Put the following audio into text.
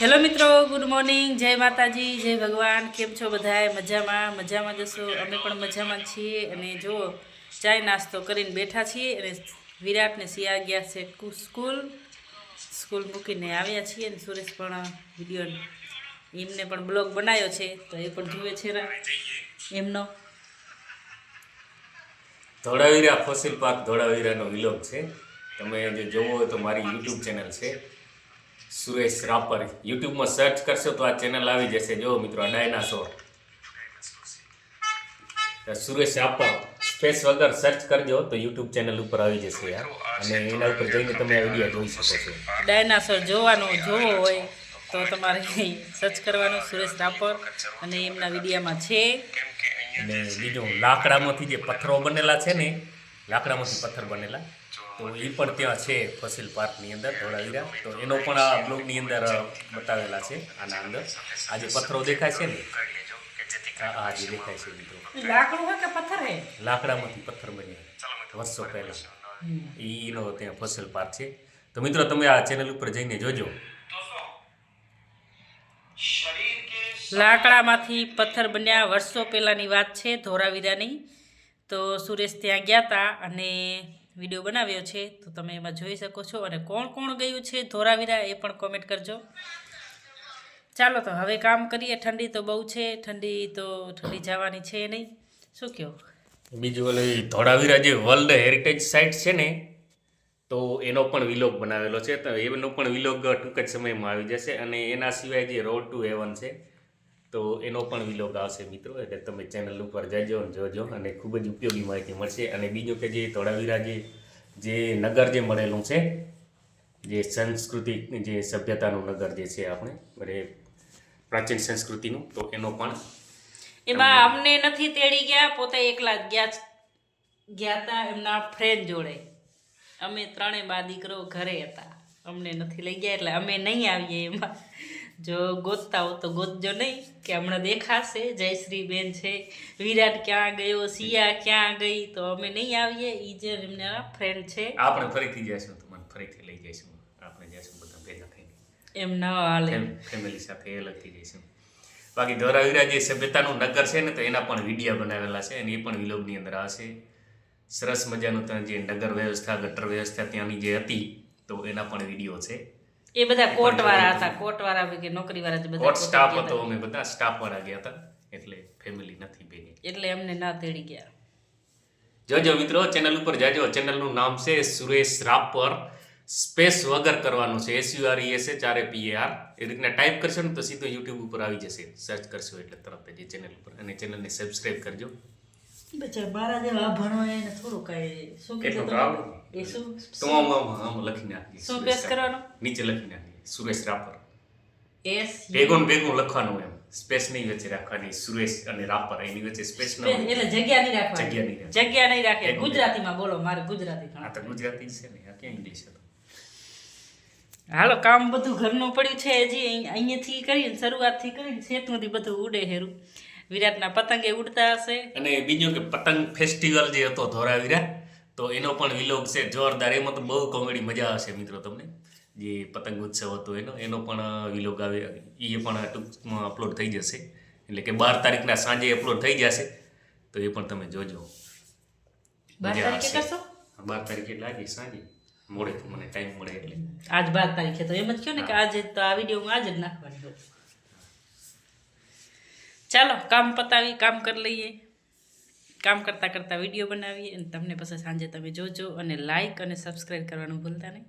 Hello મિત્રો, good morning, જય માતાજી, જય ભગવાન, કેમ છો બધાએ મજામાં મજામાં જશો અમે પણ મજામાં છીએ અને જો ચાય નાસ્તો કરીને બેઠા છીએ અને વિરાટને સિયા ગયા છે સ્કૂલ. સ્કૂલ મૂકીને આવ્યા છીએ અને સુરેશ પણ વીડિયો એમને પણ બ્લોગ બનાવ્યો છે, તો એ પણ જુએ છે એમનો. ધોળાવીરા ફોસિલ પાર્ક ધોળાવીરાનો વિલોગ છે. તમે જે જોવો તો મારી યુટ્યુબ ચેનલ છે. સુરેશ રાપર. યુટ્યુબમાં સર્ચ કરશો તો આ ચેનલ આવી જશે. જો મિત્રો ડાયનાસોર સુરેશ રાપર. સ્પેસ વગર સર્ચ કરજો તો યુટ્યુબ ચેનલ ઉપર આવી જશે યાર. અને એના ઉપર જઈને તમે આ વીડિયો જોઈ શકો છો. ડાયનાસોર જોવાનું જોવો હોય તો તમારે સર્ચ કરવાનું સુરેશ રાપર. અને એમના વિડીયામાં છે. અને બીજું લાકડામાંથી જે પથ્થરો બનેલા છે ને લાકડામાંથી પથ્થર બનેલા. તો એ પણ ત્યાં છે ફસિલ પાર્કની અંદર ધોળાવીરા. તો એનો પણ આ બ્લોગની અંદર બતાવેલા છે આના અંદર. આ જે પથ્થરો દેખાય છે ને આ જે દેખાય છે મિત્રો. લાકડું હોય કે પથ્થર હે? લાકડામાંથી પથ્થર બન્યા. વર્ષો પહેલા. એનો ત્યાં ફસલ પાર્ક છે. તો મિત્રો તમે આ ચેનલ ઉપર જઈને જોજો. લાકડામાંથી પથ્થર બન્યા વર્ષો પહેલાંની વાત છે ધોરાવીરાની તો સુરેશ ત્યાં ગયા હતા અને વીડિયો બનાવ્યો છે. તો તમે એમાં જોઈ શકો છો અને કોણ કોણ ગયું છે ધોરાવીરા એ પણ કોમેન્ટ કરજો. ચાલો તો હવે કામ કરીએ. ઠંડી તો બહુ છે. ઠંડી તો ઠંડી જવાની છે નહીં. શું કહો બીજું ઓલી ધોળાવીરા જે વર્લ્ડ હેરિટેજ સાઇટ છે ને, તો એનો પણ વિલોગ બનાવેલો છે. તો એનો પણ વિલોગ ટૂંક જ સમયમાં આવી જશે અને એના સિવાય જે રોડ ટુ હેવન છે તો એનો પણ વિલોગ આવશે મિત્રો. એટલે તમે ચેનલ ઉપર જજો અને જોજો અને ખૂબ જ ઉપયોગી માહિતી મળશે. અને બીજું કે જે ધોળાવીરા જે જે નગર જે મળેલું છે જે સંસ્કૃતિ જે સભ્યતાનું નગર જે છે આપણે એટલે પ્રાચીન સંસ્કૃતિનું તો એનો પણ એમાં અમને નથી તેડી ગયા પોતે એકલા જ ગયા ગયા હતા એમના ફ્રેન્ડ જોડે. અમે ત્રણે બા દીકરો ઘરે હતા. અમને નથી લઈ ગયા એટલે અમે નહીં આવીએ એમાં. જો ગોતતા હો તો ગોતજો નહીં કે હમણાં દેખાશે જયશ્રી બેન છે વિરાટ ક્યાં ગયો સિયા ક્યાં ગઈ તો અમે નહીં આવીએ એ જે એમને ફ્રેન્ડ છે. આપણે ફરીથી જઈશું તમને ફરીથી લઈ જઈશું આપણે જઈશું બધા ભેગા થઈને. એમ ના હાલે. ફેમિલી સાથે અલગથી જઈશું. બાકી ધોરાવીરા જે સભ્યતાનું નગર છે ને તો એના પણ વિડીયા બનાવેલા છે અને એ પણ વિલોગની અંદર આવશે સરસ મજાનું ત્યાં જે નગર વ્યવસ્થા ગટર વ્યવસ્થા ત્યાંની જે હતી તો એના પણ વીડિયો છે. એ બધા કોટવાળા હતા. કોટવાળા કે નોકરી વાળા બધા કોટ સ્ટાફ હતો અમે બધા. સ્ટાફ વાળા ગયા હતા. એટલે ફેમિલી નથી બેની એટલે અમને ના તેડી ગયા. જોજો મિત્રો ચેનલ ઉપર જાજો ચેનલનું નામ છે સુરેશ રાપર. સ્પેસ વગર કરવાનું છે. S U R S A ચારે પી આર એ રીતના ટાઈપ કરશો ને તો સીધો યુટ્યુબ ઉપર આવી જશે. સર્ચ કરશો એટલે તરત જ એ ચેનલ ઉપર. અને ચેનલને સબસ્ક્રાઇબ કરજો. બચ્ચા મારા જેવા ભણો એને થોડું કઈ શું કીધું તો તમે? આવડે એ શું? તો આમ આમ આમ લખી નાખીએ શું સુરેશ પેસ્ટ નીચે લખી નાખીએ સુરેશ રાપર. એસ ભેગું ભેગું લખવાનું એમ. સ્પેસ નહીં વચ્ચે રાખવાની સુરેશ અને રાપર. એની વચ્ચે સ્પેસ ન એટલે જગ્યા નહીં રાખવાની. જગ્યા નહીં જગ્યા નહીં રાખે. એક ગુજરાતીમાં બોલો મારે ગુજરાતી તો ગુજરાતી છે ને આ ક્યાં ઇંગ્લિશ હતું હાલો કામ બધું ઘરનું પડ્યું છે હજી. અહીં- અહીંયાથી કરીને શરૂઆતથી કરીને શેતમાંથી બધું ઉડે હેરું. વિરાટના પતંગે ઉડતા હશે. અને બીજું કે પતંગ ફેસ્ટિવલ જે હતો ધોરાવીરા તો એનો પણ વિલોગ છે જોરદાર. એમાં તો બહુ કોમેડી મજા આવશે મિત્રો તમને. જે પતંગ ઉત્સવ હતો એનો એનો પણ વિલોગ આવે એ પણ ટૂંકમાં અપલોડ થઈ જશે. એટલે કે બાર તારીખના સાંજે અપલોડ થઈ જશે તો એ પણ તમે જોજો. બાર તારીખે. કરશો? બાર તારીખે એટલે સાંજે. મોડે મને ટાઈમ મળે એટલે. આજ બાર તારીખે તો એમ જ કહો ને કે આજે તો આ વિડીયોમાં આજે જ નાખવાની ચાલો, કામ પતાવી કામ કરી લઈએ. કામ કરતાં કરતાં વીડિયો બનાવીએ અને તમને પછી સાંજે તમે જોજો અને લાઇક અને સબસ્ક્રાઈબ કરવાનું ભૂલતા નહીં.